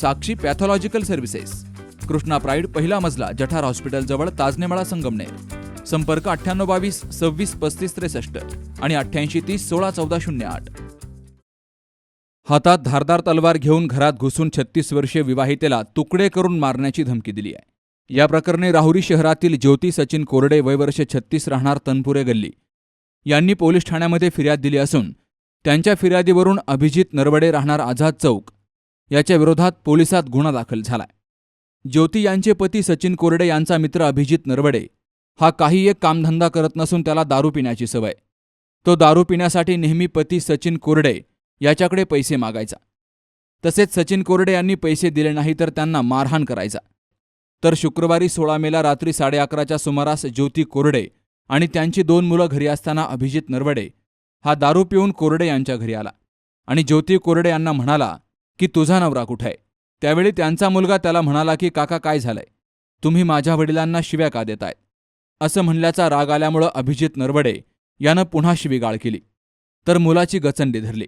Sakshi pathological services. Krishna pride पहिला मजला जठार हॉस्पिटलजवळ ताजनेमाळा संगमनेर. संपर्क अठ्ठ्याण्णव बावीस सव्वीस पस्तीस त्रेसष्ट आणि अठ्ठ्याऐंशी तीस सोळा चौदा शून्य आठ. हातात धारदार तलवार घेऊन घरात घुसून छत्तीस वर्षीय विवाहितेला तुकडे करून मारण्याची धमकी दिली आहे. या प्रकरणी राहुरी शहरातील ज्योती सचिन कोरडे वयवर्ष छत्तीस राहणार तनपुरे गल्ली. यांनी पोलीस ठाण्यामध्ये फिर्याद दिली असून त्यांच्या फिर्यादीवरून अभिजित नरवडे राहणार आझाद चौक याच्या विरोधात पोलिसात गुन्हा दाखल झालाय. ज्योती यांचे पती सचिन कोरडे यांचा मित्र अभिजित नरवडे हा काही एक कामधंदा करत नसून त्याला दारू पिण्याची सवय. तो दारू पिण्यासाठी नेहमी पती सचिन कोरडे याच्याकडे पैसे मागायचा. तसेच सचिन कोरडे यांनी पैसे दिले नाही तर त्यांना मारहाण करायचा. तर शुक्रवारी सोळा मेला रात्री साडे अकराच्या सुमारास ज्योती कोरडे आणि त्यांची दोन मुलं घरी असताना अभिजित नरवडे हा दारू पिऊन कोरडे यांच्या घरी आला. आणि ज्योती कोरडे यांना म्हणाला की तुझा नवरा कुठे आहे? त्यावेळी त्यांचा मुलगा त्याला म्हणाला की काका काय झालंय? तुम्ही माझ्या वडिलांना शिव्या का देतायत असं म्हणल्याचा राग आल्यामुळं अभिजित नरवडे यानं पुन्हा शिवीगाळ केली. तर मुलाची गचंडी धरली.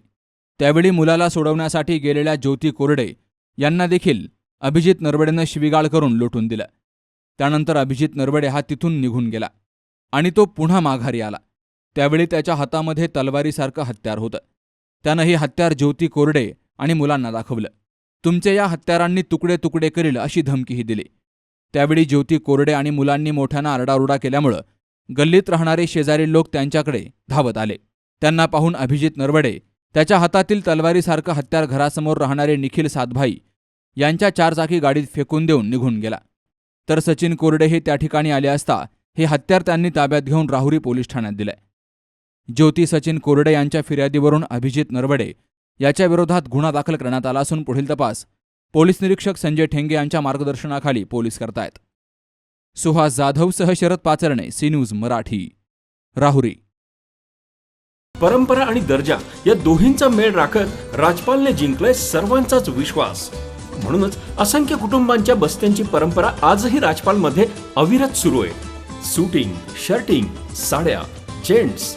त्यावेळी मुलाला सोडवण्यासाठी गेलेल्या ज्योती कोरडे यांना देखील अभिजित नरवडेनं शिवीगाळ करून लुटून दिलं. त्यानंतर अभिजित नरवडे हा तिथून निघून गेला आणि तो पुन्हा माघारी आला. त्यावेळी त्याच्या हातामध्ये तलवारीसारखं हत्यार होतं. त्यानं ही हत्यार ज्योती कोरडे आणि मुलांना दाखवलं. तुमचे या हत्यारांनी तुकडे तुकडे करील अशी धमकीही दिली. त्यावेळी ज्योती कोरडे आणि मुलांनी मोठ्यानं आरडाओरडा केल्यामुळं गल्लीत राहणारे शेजारी लोक त्यांच्याकडे धावत आले. त्यांना पाहून अभिजित नरवडे त्याच्या हातातील तलवारीसारखं हत्यार घरासमोर राहणारे निखिल सातभाई यांच्या चारचाकी गाडीत फेकून देऊन निघून गेला. तर सचिन कोरडे हे त्या ठिकाणी आले असता हे हत्यार त्यांनी ताब्यात घेऊन राहुरी पोलीस ठाण्यात दिलंय. ज्योती सचिन कोरडे यांच्या फिर्यादीवरून अभिजित नरवडे याच्या विरोधात गुन्हा दाखल करण्यात आला असून पुढील तपास पोलीस निरीक्षक संजय ठेंगे यांच्या मार्गदर्शनाखाली पोलीस करतायत. सुहास जाधवसह शरद पाचरणे सी न्यूज मराठी. राहुरी. परंपरा आणि दर्जा या दोहींचा मेळ राखत राजपालने जिंकलाय सर्वांचाच विश्वास. म्हणूनच असंख्य कुटुंबांच्या बस्त्यांची परंपरा आजही राजपालमध्ये अविरत सुरू आहे. सुटिंग शर्टिंग साड्या जेंट्स